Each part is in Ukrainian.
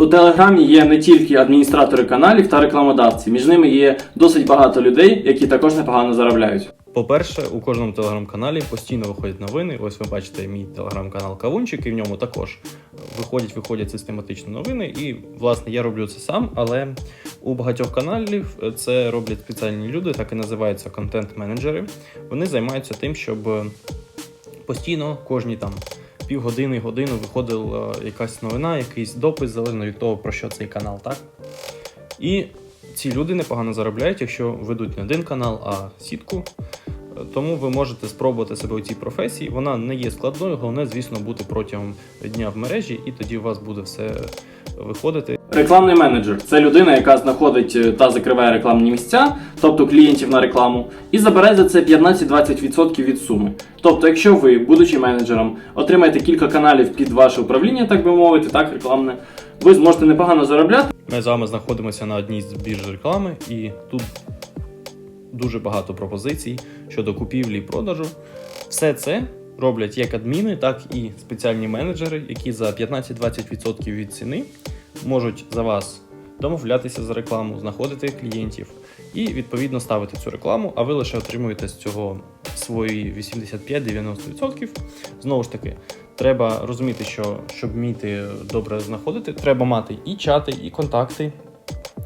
У Телеграмі є не тільки адміністратори каналів та рекламодавці, між ними є досить багато людей, які також непогано заробляють. По-перше, у кожному телеграм-каналі постійно виходять новини. Ось ви бачите мій телеграм-канал Кавунчик, і в ньому також виходять, виходять систематично новини. І власне я роблю це сам, але у багатьох каналів це роблять спеціальні люди, так і називаються контент-менеджери. Вони займаються тим, щоб постійно кожні там півгодини, годину виходила якась новина, якийсь допис, залежно від того, про що цей канал, так? І ці люди непогано заробляють, якщо ведуть не один канал, а сітку. Тому ви можете спробувати себе у цій професії. Вона не є складною, головне, звісно, бути протягом дня в мережі, і тоді у вас буде все виходити. Рекламний менеджер це людина, яка знаходить е, та закриває рекламні місця, тобто клієнтів на рекламу, і забере за це 15-20% від суми. Тобто, якщо ви, будучи менеджером, отримаєте кілька каналів під ваше управління, так би мовити, так, рекламне, ви зможете непогано заробляти. Ми з вами знаходимося на одній з бірж реклами, і тут дуже багато пропозицій щодо купівлі і продажу. Все це роблять як адміни, так і спеціальні менеджери, які за 15-20% від ціни можуть за вас домовлятися за рекламу, знаходити клієнтів і відповідно ставити цю рекламу, а ви лише отримуєте з цього свої 85-90%. Знову ж таки, треба розуміти, що щоб вміти добре знаходити, треба мати і чати, і контакти.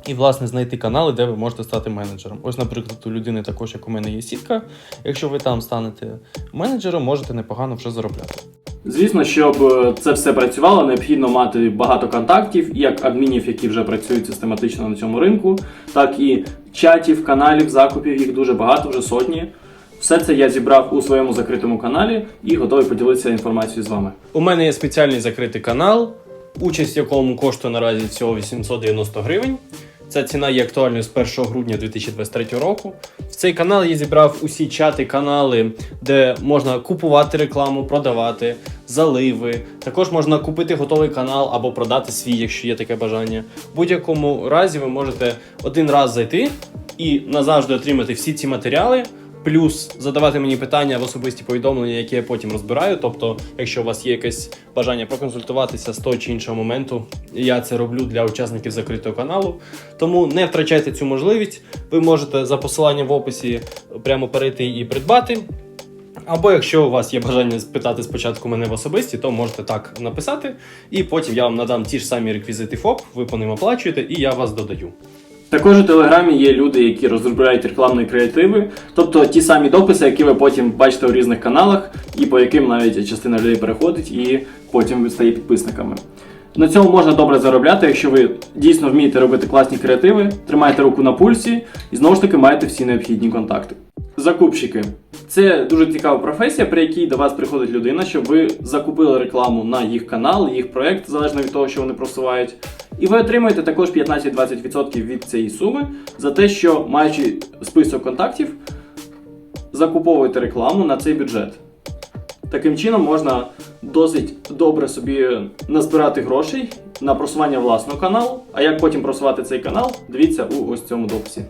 І, власне, знайти канали, де ви можете стати менеджером. Ось, наприклад, у людини також, як у мене є сітка. Якщо ви там станете менеджером, можете непогано вже заробляти. Звісно, щоб е, це все працювало, необхідно мати багато контактів, як адмінів, які вже працюють систематично на цьому ринку, так і чатів, каналів, закупів, їх дуже багато, вже сотні. Все це я зібрав у своєму закритому каналі і готовий поділитися інформацією з вами. У мене є спеціальний закритий канал, участь в якому коштує наразі всього 890 гривень. Ця ціна є актуальною з 1 грудня 2023 року. В цей канал я зібрав усі чати, канали, де можна купувати рекламу, продавати, заливи. Також можна купити готовий канал або продати свій, якщо є таке бажання. В будь-якому разі ви можете один раз зайти і назавжди отримати всі ці матеріали. Плюс задавати мені питання в особисті повідомлення, які я потім розбираю. Тобто, якщо у вас є якесь бажання проконсультуватися з того чи іншого моменту, я це роблю для учасників закритого каналу. Тому не втрачайте цю можливість. Ви можете за посиланням в описі прямо перейти і придбати. Або якщо у вас є бажання спитати спочатку мене в особисті, то можете так написати, і потім я вам надам ті ж самі реквізити ФОП, ви по ним оплачуєте, і я вас додаю. Також у Телеграмі є люди, які розробляють рекламні креативи, тобто ті самі дописи, які ви потім бачите у різних каналах, і по яким навіть частина людей переходить і потім стає підписниками. На цьому можна добре заробляти, якщо ви дійсно вмієте робити класні креативи, тримаєте руку на пульсі і знову ж таки маєте всі необхідні контакти. Закупщики це дуже цікава професія, при якій до вас приходить людина, щоб ви закупили рекламу на їх канал, їх проект, залежно від того, що вони просувають. І ви отримуєте також 15-20% від цієї суми за те, що маючи список контактів, закуповуєте рекламу на цей бюджет. Таким чином можна досить добре собі назбирати грошей на просування власного каналу. А як потім просувати цей канал, дивіться у ось цьому дописі.